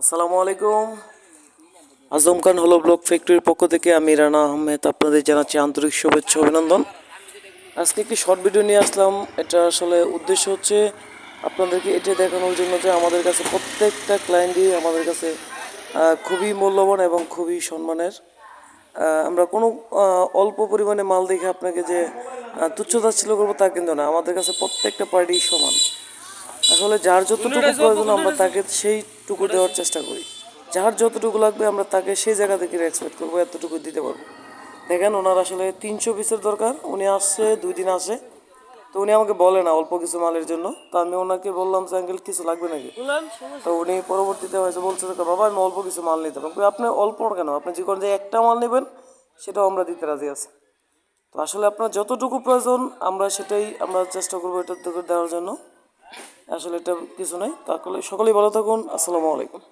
আসসালামু আলাইকুম। আজম খান হলো ব্লক ফ্যাক্টরির পক্ষ থেকে, আমি রানা আহমেদ, আপনাদের জানাচ্ছি আন্তরিক শুভেচ্ছা, অভিনন্দন। আজকে একটি শর্ট ভিডিও নিয়ে আসলাম। এটা আসলে উদ্দেশ্য হচ্ছে আপনাদেরকে এটা দেখানোর জন্য যে আমাদের কাছে প্রত্যেকটা ক্লায়েন্টই আমাদের কাছে খুবই মূল্যবান এবং খুবই সম্মানের। আমরা কোনো অল্প পরিমাণে মাল দেখে আপনাকে যে তুচ্ছতাচ্ছিল্য করব তা কিন্তু না। আমাদের কাছে প্রত্যেকটা পার্টি সমান। আসলে যার যতটুকু প্রয়োজন আমরা তাকে সেইটুকু দেওয়ার চেষ্টা করি। যার যতটুকু লাগবে আমরা তাকে সেই জায়গা থেকে এক্সপেক্ট করব এতটুকু দিতে পারব। দেখেন ওনার আসলে তিনশো পিসের দরকার। উনি আসছে দুই দিন আসে। তো উনি আমাকে বলে না অল্প কিছু মালের জন্য। তো আমি ওনাকে বললাম যে আঙ্কেল কিছু লাগবে নাকি? তো উনি পরবর্তীতে হয়েছে বলছে বাবা আমি অল্প কিছু মাল নিতে পারব। আপনি অল্প কেন? আপনি যে কোনো যে একটা মাল নেবেন সেটাও আমরা দিতে রাজি আছি। তো আসলে আপনার যতটুকু প্রয়োজন আমরা সেটাই আমরা চেষ্টা করব এটা দেওয়ার জন্য। আসলে এটা কিছু নাই। তাহলে সকলেই ভালো থাকুন। আসসালামু আলাইকুম।